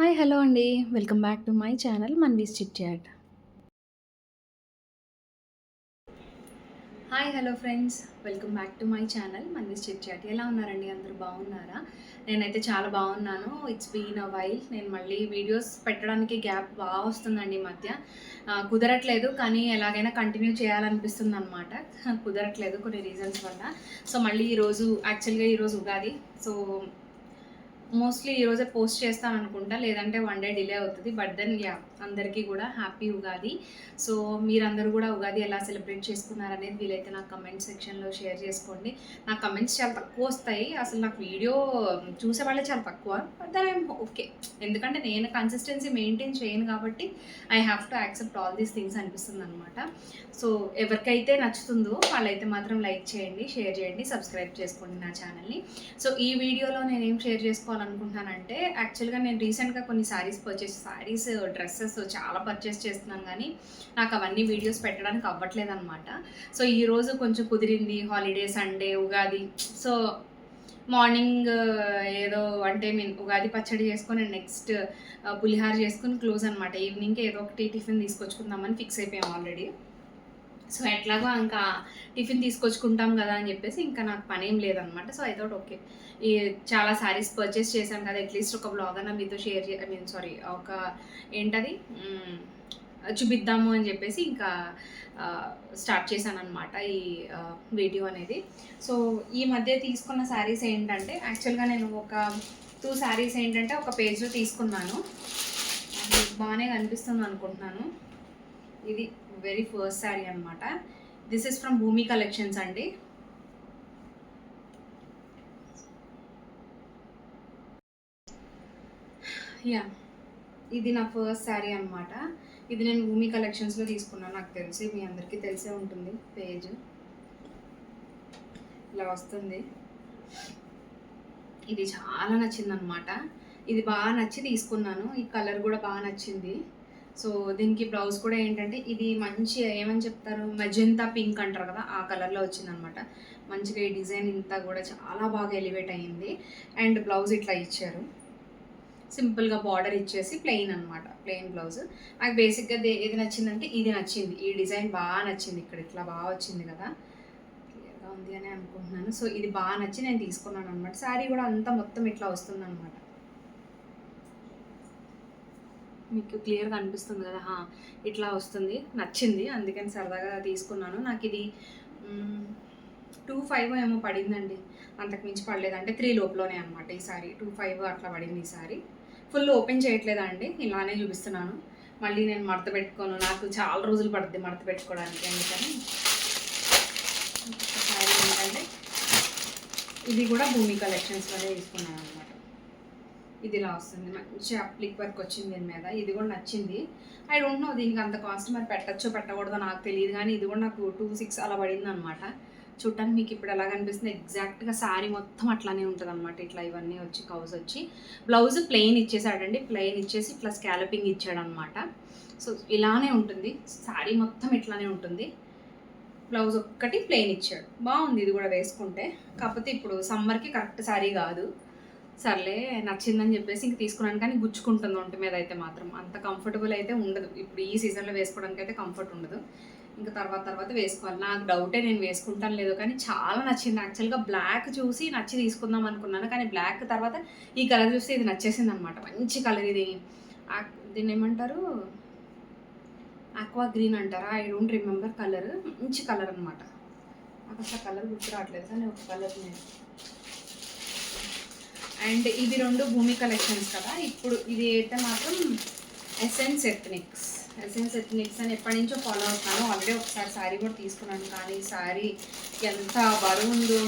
Hi hello అండి. Welcome back to my channel Manvi's chit chat hi hello friends. Welcome back to my channel Manvi's chit chat ఎలా ఉన్నారండి? అందరూ బాగున్నారా? నేనైతే చాలా బాగున్నాను. ఇట్స్ బీన్ అ వైల్ నేను మళ్ళీ వీడియోస్ పెట్టడానికి గ్యాప్ బాగా వస్తుందండి ఈ మధ్య. కుదరట్లేదు కానీ ఎలాగైనా కంటిన్యూ చేయాలనిపిస్తుంది అనమాట కుదరట్లేదు కొన్ని రీజన్స్ వల్ల. సో మళ్ళీ ఈరోజు యాక్చువల్గా ఈరోజు ఉగాది. సో మోస్ట్లీ ఈరోజే పోస్ట్ చేస్తాను అనుకుంటా లేదంటే వన్ డే డిలే అవుతుంది. బట్ దెన్ యా అందరికీ కూడా హ్యాపీ ఉగాది. సో మీరందరూ కూడా ఉగాది ఎలా సెలబ్రేట్ చేసుకున్నారనేది వీలైతే నాకు కమెంట్ సెక్షన్లో షేర్ చేసుకోండి. నా కమెంట్స్ చాలా తక్కువ వస్తాయి. అసలు నాకు వీడియో చూసే వాళ్ళే చాలా తక్కువ. బట్ దర్ ఐమ్ ఓకే ఎందుకంటే నేను కన్సిస్టెన్సీ మెయింటైన్ చేయను కాబట్టి I have to accept all these things అనిపిస్తుంది అనమాట సో ఎవరికైతే నచ్చుతుందో వాళ్ళైతే మాత్రం లైక్ చేయండి షేర్ చేయండి సబ్స్క్రైబ్ చేసుకోండి నా ఛానల్ని. సో ఈ వీడియోలో నేను ఏం షేర్ చేసుకోవాలనుకుంటున్నానంటే యాక్చువల్గా నేను రీసెంట్గా కొన్ని శారీస్ పర్చేస్ శారీస్ డ్రెస్సెస్ చాలా పర్చేస్ చేస్తున్నాను కానీ నాకు అవన్నీ వీడియోస్ పెట్టడానికి అవ్వట్లేదు అనమాట సో ఈరోజు కొంచెం కుదిరింది holiday Sunday Ugadi. So morning ఏదో అంటే మీన్ ఉగాది పచ్చడి చేసుకొని నెక్స్ట్ పులిహార చేసుకుని క్లోజ్ అనమాట ఈవినింగ్కి ఏదో ఒకటి టిఫిన్ తీసుకొచ్చుకుందామని ఫిక్స్ అయిపోయాం ఆల్రెడీ సో ఎట్లాగో ఇంకా టిఫిన్ తీసుకొచ్చుకుంటాం కదా అని చెప్పేసి ఇంకా నాకు పని ఏం లేదనమాట. సో ఐ థాట్ ఓకే ఈ చాలా శారీస్ పర్చేస్ చేశాను కదా అట్లీస్ట్ ఒక బ్లాగ్ అన్న మీతో షేర్ చే ఐ మీన్ సారీ ఒక ఏంటది? చూపిద్దాము అని చెప్పేసి ఇంకా స్టార్ట్ చేశాను అనమాట ఈ వీడియో అనేది. సో ఈ మధ్య తీసుకున్న శారీస్ ఏంటంటే యాక్చువల్గా నేను ఒక టూ శారీస్ ఏంటంటే ఒక పేజ్లో తీసుకున్నాను. బాగానే కనిపిస్తుంది అనుకుంటున్నాను ఇది వెరీ ఫస్ట్ శారీ అనమాట this is from Bhoomi collections అండి. యా ఇది నా ఫస్ట్ శారీ అనమాట ఇది నేను భూమి కలెక్షన్స్లో తీసుకున్నాను. నాకు తెలిసి మీ అందరికీ తెలిసే ఉంటుంది పేజ్. ఇలా వస్తుంది. ఇది చాలా నచ్చిందనమాట ఇది బాగా నచ్చి తీసుకున్నాను. ఈ కలర్ కూడా బాగా నచ్చింది. సో దీనికి బ్లౌజ్ కూడా ఏంటంటే ఇది మంచి ఏమని చెప్తారు? మెజెంతా పింక్ అంటారు కదా ఆ కలర్లో వచ్చిందనమాట మంచిగా ఈ డిజైన్ ఇంతా కూడా చాలా బాగా ఎలివేట్ అయ్యింది అండ్ బ్లౌజ్ ఇట్లా ఇచ్చారు. సింపుల్గా బార్డర్ ఇచ్చేసి ప్లెయిన్ అనమాట ప్లెయిన్ బ్లౌజ్. నాకు బేసిక్గా ఏది నచ్చిందంటే ఇది నచ్చింది. ఈ డిజైన్ బాగా నచ్చింది ఇక్కడ ఇట్లా బాగా వచ్చింది కదా. క్లియర్గా ఉంది అని అనుకుంటున్నాను. సో ఇది బాగా నచ్చి నేను తీసుకున్నాను అనమాట శారీ కూడా అంతా మొత్తం ఇట్లా వస్తుంది అనమాట మీకు క్లియర్గా అనిపిస్తుంది కదా హా, ఇట్లా వస్తుంది నచ్చింది అందుకని సరదాగా తీసుకున్నాను. నాకు ఇది టూ ఫైవ్ ఏమో పడిందండి. అంతకు మించి పడలేదు. అంటే త్రీ లోపలనే అనమాట ఈసారి టూ ఫైవ్ అట్లా పడింది ఈసారి ఫుల్ ఓపెన్ చేయట్లేదా అండి? ఇలానే చూపిస్తున్నాను. మళ్ళీ నేను మడత పెట్టుకోను. నాకు చాలా రోజులు పడుతుంది మడత పెట్టుకోవడానికి అందుకని ఏంటంటే ఇది కూడా భూమి కలెక్షన్స్లోనే తీసుకున్నాను అనమాట ఇది ఇలా వస్తుంది. మంచి అప్లిక్ వర్క్ వచ్చింది దీని మీద. ఇది కూడా నచ్చింది. ఐ డోంట్ నో దీనికి అంత కాస్ట్ మరి పెట్టచ్చో పెట్టకూడదో నాకు తెలియదు కానీ ఇది కూడా నాకు టూ సిక్స్ అలా పడింది అనమాట చూడటానికి మీకు ఇప్పుడు ఎలా కనిపిస్తుంది? ఎగ్జాక్ట్గా శారీ మొత్తం అట్లానే ఉంటుంది అనమాట ఇట్లా ఇవన్నీ వచ్చి కౌజ్ వచ్చి. Blouse plain ఇచ్చేసాడండి. ప్లెయిన్ ఇచ్చేసి ఇట్లా స్కాలపింగ్ ఇచ్చాడనమాట సో ఇలానే ఉంటుంది. శారీ మొత్తం ఇట్లానే ఉంటుంది. బ్లౌజ్ ఒక్కటి ప్లెయిన్ ఇచ్చాడు. బాగుంది ఇది కూడా వేసుకుంటే. కాకపోతే ఇప్పుడు సమ్మర్కి కరెక్ట్ శారీ కాదు. సర్లే నచ్చిందని చెప్పేసి ఇంక తీసుకున్నాను కానీ గుచ్చుకుంటుంది ఒంటి మీద అయితే మాత్రం. అంత కంఫర్టబుల్ అయితే ఉండదు. ఇప్పుడు ఈ సీజన్లో వేసుకోవడానికి అయితే కంఫర్ట్ ఉండదు. ఇంకా తర్వాత తర్వాత వేసుకోవాలి. నాకు డౌటే నేను వేసుకుంటాను లేదో కానీ చాలా నచ్చింది. యాక్చువల్గా బ్లాక్ చూసి నచ్చి తీసుకుందాం అనుకున్నాను కానీ బ్లాక్ తర్వాత ఈ కలర్ చూస్తే ఇది నచ్చేసింది అనమాట మంచి కలర్ ఇది. దీన్ని ఏమంటారు? ఆక్వా గ్రీన్ అంటారా? ఐ డోంట్ రిమెంబర్ కలర్ మంచి కలర్ అనమాట నాకు అసలు కలర్ గుర్తు రావట్లేదు కానీ ఒక కలర్ నేను అండ్ ఇవి రెండు భూమి కలెక్షన్స్ కదా. ఇప్పుడు ఇది అయితే మాత్రం ఎసెన్స్ ఎథ్నిక్స్ ఎసెన్స్ ఎథ్నిక్స్ అని ఎప్పటి నుంచో ఫాలో అవుతున్నాను. ఆల్రెడీ ఒకసారి శారీ కూడా తీసుకున్నాను. కానీ శారీ ఎంత బరువు ఉందో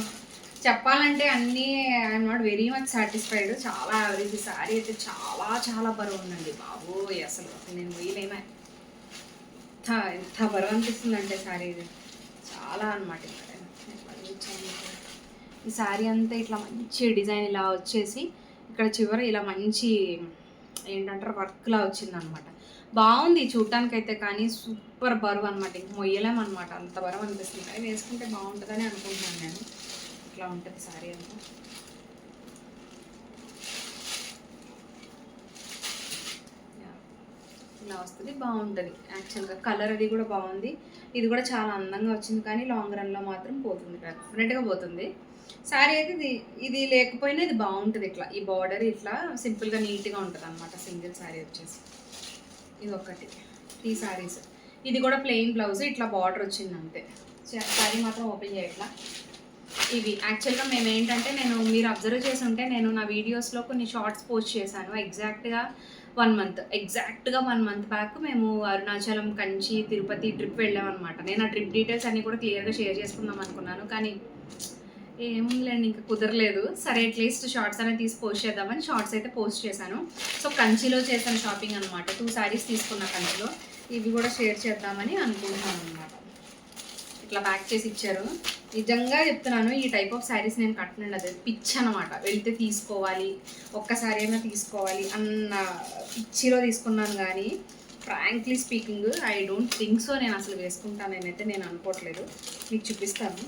చెప్పాలంటే అన్నీ I'm not very much satisfied చాలా యావరేజ్ శారీ అయితే చాలా చాలా బరువు ఉందండి బాబోయ్ అసలు నేను వేయలేనా. ఎంత ఎంత బరువు అనిపిస్తుంది అంటే శారీ ఇది. చాలా అనమాట ఈ శారీ అంతా ఇట్లా మంచి డిజైన్ ఇలా వచ్చేసి ఇక్కడ చివర ఇలా మంచి ఏంటంటారు వర్క్లా వచ్చింది అనమాట బాగుంది చూడటానికైతే కానీ సూపర్ బరువు అనమాట ఇంక మొయ్యలేం అనమాట అంత బరువు అనిపిస్తుంది. కానీ వేసుకుంటే బాగుంటుందని అనుకుంటున్నాను నేను. ఇట్లా ఉంటుంది శారీ అంతా. ఇలా వస్తుంది బాగుంటుంది. యాక్చువల్గా కలర్ అది కూడా బాగుంది. ఇది కూడా చాలా అందంగా వచ్చింది కానీ లాంగ్ రన్లో మాత్రం పోతుంది. డెఫినెట్గా పోతుంది. శారీ అయితే ఇది ఇది లేకపోయినా ఇది బాగుంటుంది ఇట్లా. ఈ బార్డర్ ఇట్లా సింపుల్గా నీట్గా ఉంటుంది అనమాట సింగిల్ శారీ వచ్చేసి. ఇది ఒకటి త్రీ శారీస్ ఇది కూడా ప్లెయిన్ బ్లౌజ్ ఇట్లా బార్డర్ వచ్చింది అంతే శారీ మాత్రం ఓపెన్ చేయట్లా. ఇవి యాక్చువల్గా మేము ఏంటంటే నేను మీరు అబ్జర్వ్ చేసి ఉంటే నేను నా వీడియోస్లో కొన్ని షార్ట్స్ పోస్ట్ చేశాను. ఎగ్జాక్ట్గా వన్ మంత్ ఎగ్జాక్ట్గా వన్ మంత్ బ్యాక్ మేము అరుణాచలం కంచి తిరుపతి ట్రిప్ వెళ్ళామన్నమాట. నేను ఆ ట్రిప్ డీటెయిల్స్ అన్నీ కూడా క్లియర్గా షేర్ చేసుకుందాం అనుకున్నాను. కానీ ఏముందిలేండి ఇంకా కుదరలేదు. సరే అట్లీస్ట్ షార్ట్స్ అనేది తీసి పోస్ట్ చేద్దామని షార్ట్స్ అయితే పోస్ట్ చేశాను. సో కంచిలో చేశాను షాపింగ్ అనమాట టూ శారీస్ తీసుకున్న కంచిలో. ఇవి కూడా షేర్ చేద్దామని అనుకుంటున్నాను అనమాట ఇట్లా ప్యాక్ చేసి ఇచ్చారు. నిజంగా చెప్తున్నాను ఈ టైప్ ఆఫ్ శారీస్ నేను కట్టనండి. అది పిచ్ అనమాట వెళ్తే తీసుకోవాలి ఒక్కసారి అయినా తీసుకోవాలి అన్న పిచ్చిలో తీసుకున్నాను కానీ frankly speaking I don't think so నేను అసలు వేసుకుంటాను. నేనైతే నేను అనుకోవట్లేదు. మీకు చూపిస్తాను.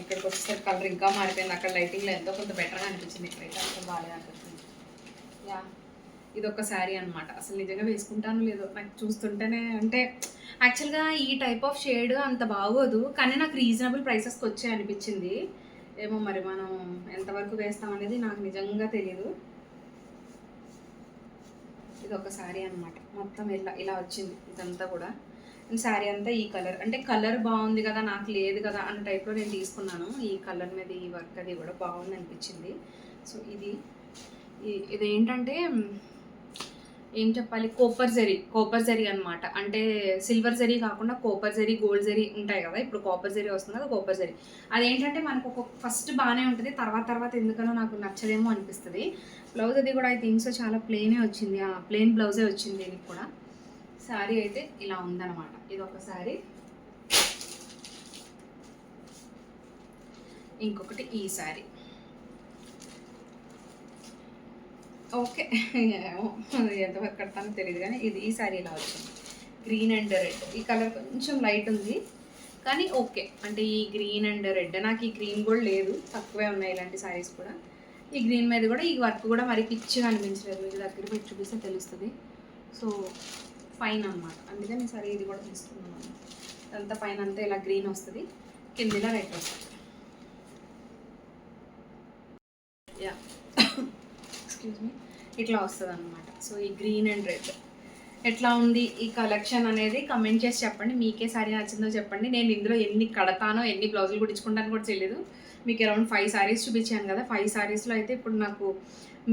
ఇక్కడికి వచ్చేసరికి కలర్ ఇంకా మారిపోయింది. అక్కడ లైటింగ్లో ఎంతో కొంత బెటర్గా అనిపించింది ఇక్కడైతే. అసలు బాగాలేదు అనిపించింది. యా ఇది ఒక శారీ అనమాట అసలు నిజంగా వేసుకుంటాను లేదో నాకు చూస్తుంటేనే అంటే యాక్చువల్గా ఈ టైప్ ఆఫ్ షేడ్ అంత బాగోదు కానీ నాకు రీజనబుల్ ప్రైసెస్కి వచ్చే అనిపించింది. ఏమో మరి మనం ఎంతవరకు వేస్తామనేది నాకు నిజంగా తెలియదు ఇది ఒక శారీ అనమాట మొత్తం ఇలా ఇలా వచ్చింది. ఇదంతా కూడా. శారీ అంతా ఈ కలర్. అంటే కలర్ బాగుంది కదా నాకు లేదు కదా అన్న టైప్లో నేను తీసుకున్నాను. ఈ కలర్ మీద ఈ వర్క్ అది కూడా బాగుంది అనిపించింది. సో ఇది ఇది ఏంటంటే ఏం చెప్పాలి? కోపర్ జరీ కోపర్ జరీ అనమాట అంటే సిల్వర్ జరీ కాకుండా కోపర్ జరీ గోల్డ్ జరీ ఉంటాయి కదా. ఇప్పుడు కోపర్ జరీ వస్తుంది కదా కోపర్ జరీ అదేంటంటే మనకు ఒక ఫస్ట్ బాగానే ఉంటుంది తర్వాత తర్వాత ఎందుకనో నాకు నచ్చదేమో అనిపిస్తుంది. బ్లౌజ్ అది కూడా ఐ థింక్ సో చాలా ప్లెయినే వచ్చింది. ఆ ప్లెయిన్ బ్లౌజే వచ్చింది దీనికి కూడా. శారీ అయితే ఇలా ఉందన్నమాట. ఇది ఒక శారీ ఇంకొకటి ఈ శారీ ఓకే. అది ఎంతవరకు కడతానో తెలియదు కానీ ఇది ఈ శారీ ఇలా వచ్చింది. గ్రీన్ అండ్ రెడ్ ఈ కలర్ కొంచెం లైట్ ఉంది. కానీ ఓకే. అంటే ఈ గ్రీన్ అండ్ రెడ్ నాకు ఈ గ్రీన్ కూడా లేదు. తక్కువే ఉన్నాయి ఇలాంటి శారీస్ కూడా. ఈ గ్రీన్ మీద కూడా ఈ వర్క్ కూడా మరి పిచ్చిగా అనిపించలేదు. మీకు దగ్గర పెట్టి చూపిస్తే తెలుస్తుంది. సో పైన అనమాట అందుకని సరే ఇది కూడా తీసుకున్నాను. అంత పైన అంతా ఇలా గ్రీన్ వస్తుంది. కిందిలా రెడ్ వస్తుంది. యా ఎక్స్క్యూజ్ మీ ఇట్లా వస్తుంది అనమాట సో ఈ గ్రీన్ అండ్ రెడ్. ఎట్లా ఉంది ఈ కలెక్షన్ అనేది కమెంట్ చేసి చెప్పండి. మీకే సారీ నచ్చిందో చెప్పండి. నేను ఇందులో ఎన్ని కడతానో ఎన్ని బ్లౌజులు కుట్టించుకుంటానో కూడా తెలియదు మీకు అరౌండ్ ఫైవ్ సారీస్ చూపించాను కదా ఫైవ్ సారీస్లో అయితే ఇప్పుడు నాకు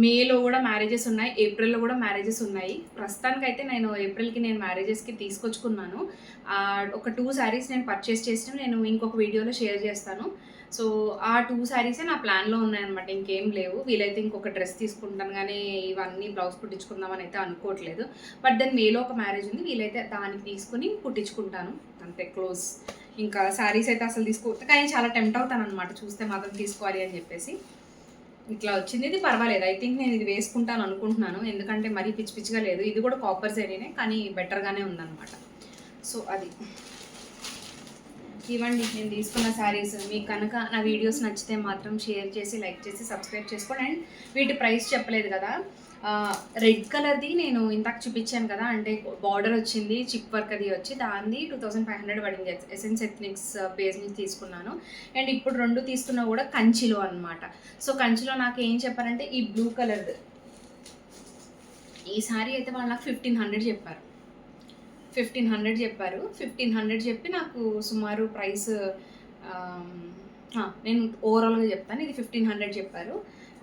మేలో కూడా మ్యారేజెస్ ఉన్నాయి ఏప్రిల్లో కూడా మ్యారేజెస్ ఉన్నాయి. ప్రస్తుతానికి అయితే నేను ఏప్రిల్కి నేను మ్యారేజెస్కి తీసుకొచ్చుకున్నాను. ఒక టూ శారీస్ నేను పర్చేస్ చేసిన నేను ఇంకొక వీడియోలో షేర్ చేస్తాను. సో ఆ టూ శారీసే నా ప్లాన్లో ఉన్నాయన్నమాట ఇంకేం లేవు. వీలైతే ఇంకొక డ్రెస్ తీసుకుంటాను కానీ ఇవన్నీ బ్లౌజ్ కుట్టించుకుందామని అయితే అనుకోవట్లేదు. బట్ దెన్ మేలో ఒక మ్యారేజ్ ఉంది వీలైతే దానికి తీసుకుని కుట్టించుకుంటాను. అంతే క్లోజ్ ఇంకా శారీస్ అయితే అసలు తీసుకో కానీ చాలా టెంప్ట్ అవుతాను అనమాట చూస్తే మాత్రం తీసుకోవాలి అని చెప్పేసి. ఇట్లా వచ్చింది ఇది పర్వాలేదు. ఐ థింక్ నేను ఇది వేసుకుంటాను అనుకుంటున్నాను. ఎందుకంటే మరీ పిచ్చి పిచ్చిగా లేదు. ఇది కూడా కాపర్ జరీనే కానీ బెటర్గానే ఉందన్నమాట. సో అది. ఇవ్వండి నేను తీసుకున్న శారీస్ మీకు కనుక నా వీడియోస్ నచ్చితే మాత్రం షేర్ చేసి లైక్ చేసి సబ్స్క్రైబ్ చేసుకోండి. అండ్ వీటి ప్రైస్ చెప్పలేదు కదా. రెడ్ కలర్ది నేను ఇందాక చూపించాను కదా అంటే బార్డర్ వచ్చింది చిప్ వర్క్ అది వచ్చి దాన్ని టూ థౌసండ్ ఫైవ్ హండ్రెడ్ పడింది. ఎసెన్స్ ఎథ్నిక్స్ పేజ్ నుంచి తీసుకున్నాను. అండ్ ఇప్పుడు రెండు తీసుకున్నా కూడా కంచిలో అన్నమాట. సో కంచిలో నాకు ఏం చెప్పారంటే ఈ బ్లూ కలర్ ఈ సారీ అయితే వాళ్ళు నాకు ఫిఫ్టీన్ హండ్రెడ్ చెప్పారు. ఫిఫ్టీన్ హండ్రెడ్ చెప్పారు. ఫిఫ్టీన్ హండ్రెడ్ చెప్పి నాకు సుమారు ప్రైస్ నేను ఓవరాల్గా చెప్తాను. ఇది ఫిఫ్టీన్ హండ్రెడ్ చెప్పారు.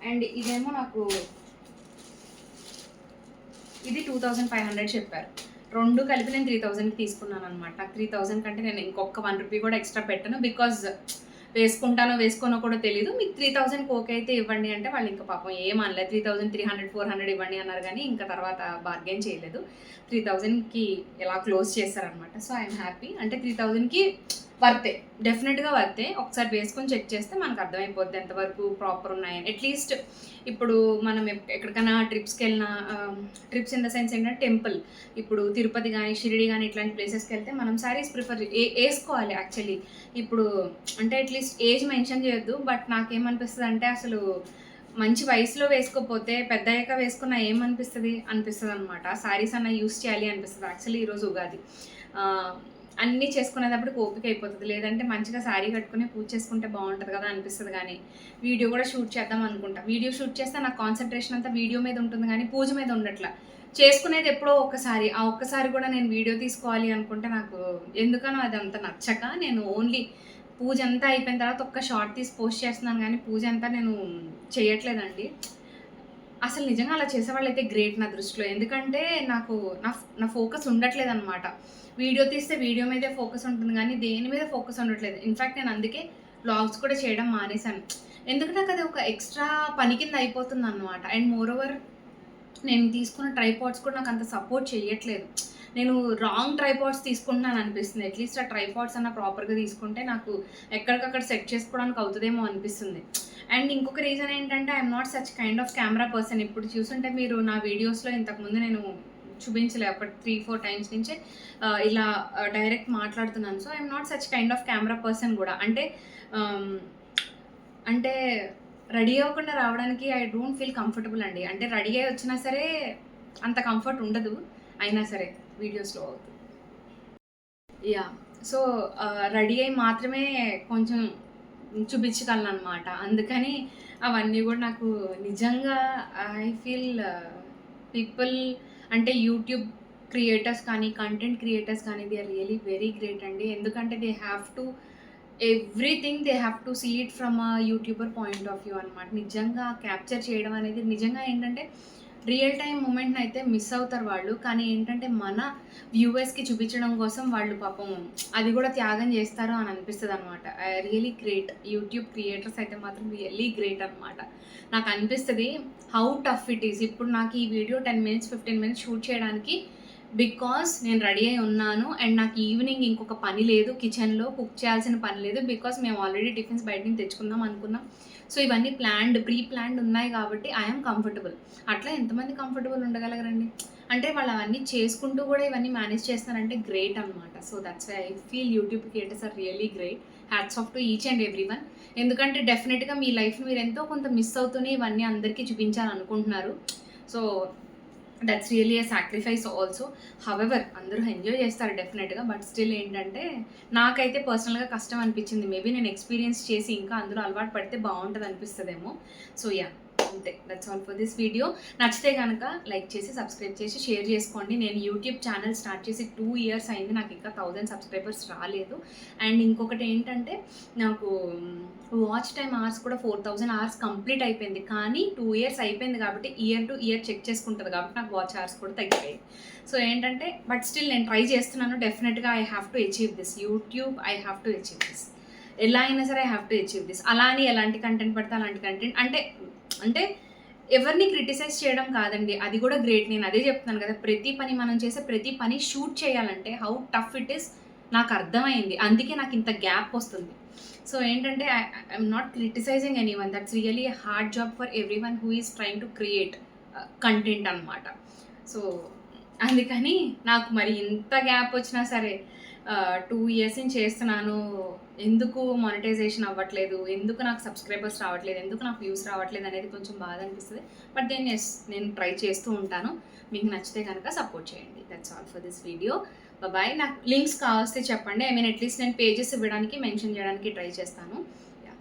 అండ్ ఇదేమో నాకు ఇది టూ థౌజండ్ ఫైవ్ హండ్రెడ్ చెప్పారు. రెండు కలిపి నేను త్రీ థౌజండ్కి తీసుకున్నాను అనమాట నాకు త్రీ థౌజండ్ కంటే నేను ఇంకొక వన్ రూపీ కూడా ఎక్స్ట్రా పెట్టను బికాజ్ వేసుకుంటానో వేసుకోనో కూడా తెలియదు మీకు త్రీ థౌజండ్కి ఓకే అయితే ఇవ్వండి అంటే వాళ్ళు ఇంకా పాపం ఏం అనలేదు three thousand three hundred four hundred ఇవ్వండి అన్నారు కానీ ఇంకా తర్వాత బార్గెన్ చేయలేదు. త్రీ థౌజండ్కి ఎలా క్లోజ్ చేశారనమాట సో ఐఎమ్ హ్యాపీ అంటే త్రీ థౌజండ్కి వర్తే డెఫినెట్గా వర్తే. ఒకసారి వేసుకొని చెక్ చేస్తే మనకు అర్థమైపోద్ది ఎంతవరకు ప్రాపర్ ఉన్నాయని. అట్లీస్ట్ ఇప్పుడు మనం ఎక్కడికైనా ట్రిప్స్కి వెళ్ళినా ట్రిప్స్ ఇన్ ద సెన్స్ ఏంటంటే టెంపుల్. ఇప్పుడు తిరుపతి కానీ షిరిడి కానీ ఇట్లాంటి ప్లేసెస్కి వెళ్తే మనం శారీస్ ప్రిఫర్ వేసుకోవాలి యాక్చువల్లీ. ఇప్పుడు అంటే అట్లీస్ట్ ఏజ్ మెన్షన్ చేయొద్దు బట్ నాకేమనిపిస్తుంది అంటే అసలు మంచి వయసులో వేసుకోకపోతే పెద్ద అయ్యాక వేసుకున్న ఏమనిపిస్తుంది? అనిపిస్తుంది అనమాట శారీస్ అన్న యూస్ చేయాలి అనిపిస్తుంది. యాక్చువల్లీ ఈరోజు ఉగాది. అన్నీ చేసుకునేటప్పుడు ఓపిక అయిపోతుంది. లేదంటే మంచిగా శారీ కట్టుకుని పూజ చేసుకుంటే బాగుంటుంది కదా అనిపిస్తుంది కానీ వీడియో కూడా షూట్ చేద్దాం అనుకుంటా. వీడియో షూట్ చేస్తే నా కాన్సన్ట్రేషన్ అంతా వీడియో మీద ఉంటుంది కానీ పూజ మీద ఉండట్లా. చేసుకునేది ఎప్పుడో ఒక్కసారి. ఆ ఒక్కసారి కూడా నేను వీడియో తీసుకోవాలి అనుకుంటే నాకు ఎందుకనో అది అంత నచ్చక నేను ఓన్లీ పూజ అంతా అయిపోయిన తర్వాత ఒక్క షార్ట్ తీసి పోస్ట్ చేస్తున్నాను కానీ పూజ అంతా నేను చేయట్లేదండి. అసలు నిజంగా అలా చేసేవాళ్ళు అయితే గ్రేట్ నా దృష్టిలో. ఎందుకంటే నాకు నా నా ఫోకస్ ఉండట్లేదు అనమాట వీడియో తీస్తే వీడియో మీదే ఫోకస్ ఉంటుంది కానీ దేని మీద ఫోకస్ ఉండట్లేదు. ఇన్ఫాక్ట్ నేను అందుకే బ్లాగ్స్ కూడా చేయడం మానేశాను. ఎందుకు నాకు అది ఒక ఎక్స్ట్రా పని కింద అయిపోతుంది అనమాట అండ్ మోర్ ఓవర్ నేను తీసుకున్న ట్రైపాడ్స్ కూడా నాకు అంత సపోర్ట్ చేయట్లేదు నేను రాంగ్ ట్రైపాడ్స్ తీసుకుంటున్నాను అనిపిస్తుంది. అట్లీస్ట్ ఆ ట్రైపాడ్స్ అన్న ప్రాపర్గా తీసుకుంటే నాకు ఎక్కడికక్కడ సెట్ చేసుకోవడానికి అవుతుందేమో అనిపిస్తుంది. అండ్ ఇంకొక రీజన్ ఏంటంటే I'm not such kind of camera person ఇప్పుడు చూసుంటే మీరు నా వీడియోస్లో ఇంతకుముందు నేను చూపించలే ఒక త్రీ ఫోర్ టైమ్స్ నుంచే ఇలా డైరెక్ట్ మాట్లాడుతున్నాను. So I'm not such kind of camera person కూడా. అంటే అంటే రెడీ అవ్వకుండా రావడానికి ఐ డోంట్ ఫీల్ కంఫర్టబుల్ అండి. అంటే రెడీ అయ్యి వచ్చినా సరే అంత కంఫర్ట్ ఉండదు. అయినా సరే. వీడియోస్లో అవుతుంది. యా సో రెడీ అయి మాత్రమే కొంచెం చూపించగలను అనమాట అందుకని అవన్నీ కూడా నాకు నిజంగా ఐ ఫీల్ పీపుల్ అంటే యూట్యూబ్ క్రియేటర్స్ కానీ కంటెంట్ క్రియేటర్స్ కానీ they are really very great అండి. ఎందుకంటే they have to everything they have to see it from a YouTuber point of view అనమాట నిజంగా క్యాప్చర్ చేయడం అనేది నిజంగా ఏంటంటే రియల్ టైం మూమెంట్ని అయితే మిస్ అవుతారు వాళ్ళు. కానీ ఏంటంటే మన వ్యూవర్స్కి చూపించడం కోసం వాళ్ళు పాపం అది కూడా త్యాగం చేస్తారు అని అనిపిస్తుంది అనమాట రియలీ గ్రేట్. యూట్యూబ్ క్రియేటర్స్ అయితే మాత్రం రియల్లీ గ్రేట్ అనమాట నాకు అనిపిస్తుంది హౌ టఫ్ ఇట్ ఈస్. ఇప్పుడు నాకు ఈ video ten minutes fifteen minutes shoot చేయడానికి బికాస్ నేను రెడీ అయి ఉన్నాను అండ్ నాకు ఈవినింగ్ ఇంకొక పని లేదు కిచెన్లో కుక్ చేయాల్సిన పని లేదు. బికాస్ మేము ఆల్రెడీ టిఫిన్స్ బయట నుంచి తెచ్చుకుందాం అనుకున్నాం. సో ఇవన్నీ ప్లాన్డ్ ప్రీ ప్లాన్డ్ ఉన్నాయి కాబట్టి ఐఎమ్ కంఫర్టబుల్ అట్లా ఎంతమంది కంఫర్టబుల్ ఉండగలగరండి అంటే వాళ్ళు అవన్నీ చేసుకుంటూ కూడా ఇవన్నీ మేనేజ్ చేస్తారంటే గ్రేట్ అనమాట so that's why I feel YouTube creators are really great hats off to each and every one ఎందుకంటే డెఫినెట్గా మీ లైఫ్ మీరు ఎంతో కొంత మిస్ అవుతూనే ఇవన్నీ అందరికీ చూపించాలనుకుంటున్నారు. So that's really a sacrifice also however అందరూ ఎంజాయ్ చేస్తారు డెఫినెట్గా బట్ స్టిల్ ఏంటంటే నాకైతే పర్సనల్గా కష్టం అనిపించింది. మేబీ నేను ఎక్స్పీరియన్స్ చేసి ఇంకా అందులో అలవాటు పడితే బాగుంటుంది అనిపిస్తుందేమో సో యా అంతే. That's all for this video నచ్చితే కనుక లైక్ చేసి సబ్స్క్రైబ్ చేసి షేర్ చేసుకోండి. నేను యూట్యూబ్ ఛానల్ స్టార్ట్ చేసి టూ ఇయర్స్ అయింది. నాకు ఇంకా థౌజండ్ సబ్స్క్రైబర్స్ రాలేదు. అండ్ ఇంకొకటి ఏంటంటే నాకు వాచ్ టైం అవర్స్ కూడా ఫోర్ థౌజండ్ అవర్స్ కంప్లీట్ అయిపోయింది. కానీ టూ ఇయర్స్ అయిపోయింది కాబట్టి ఇయర్ టు ఇయర్ చెక్ చేసుకుంటుంది కాబట్టి నాకు వాచ్ అవర్స్ కూడా తగ్గిపోయాయి. సో ఏంటంటే బట్ స్టిల్ నేను ట్రై చేస్తున్నాను. డెఫినెట్గా I have to achieve this YouTube I have to achieve this ఎలా అయినా సరే I have to achieve this అలా అని ఎలాంటి కంటెంట్ పడితే అలాంటి కంటెంట్ అంటే అంటే ఎవరిని క్రిటిసైజ్ చేయడం కాదండి. అది కూడా గ్రేట్. నేను అదే చెప్తున్నాను కదా ప్రతి పని మనం చేసే ప్రతి పని షూట్ చేయాలంటే హౌ టఫ్ ఇట్ ఇస్ నాకు అర్థమైంది. అందుకే నాకు ఇంత గ్యాప్ వస్తుంది. సో ఏంటంటే I'm not criticising any one that's really hard job for every one who is trying to create content అనమాట సో అందుకని నాకు మరి ఇంత గ్యాప్ వచ్చినా సరే టూ ఇయర్స్ నుంచి చేస్తున్నాను. ఎందుకు మానిటైజేషన్ అవ్వట్లేదు? ఎందుకు నాకు సబ్స్క్రైబర్స్ రావట్లేదు? ఎందుకు నాకు వ్యూస్ రావట్లేదు అనేది కొంచెం బాధ అనిపిస్తుంది. బట్ దెన్ ఎస్ నేను ట్రై చేస్తూ ఉంటాను. మీకు నచ్చితే కనుక సపోర్ట్ చేయండి. That's all for this video bye నాకు లింక్స్ కావాల్సి చెప్పండి. ఐ మీన్ అట్లీస్ట్ నేను పేజెస్ ఇవ్వడానికి మెన్షన్ చేయడానికి ట్రై చేస్తాను.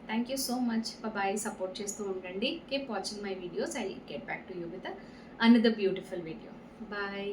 Thank you so much bye support చేస్తూ ఉండండి. Keep watching my videos I get back to you with another beautiful video bye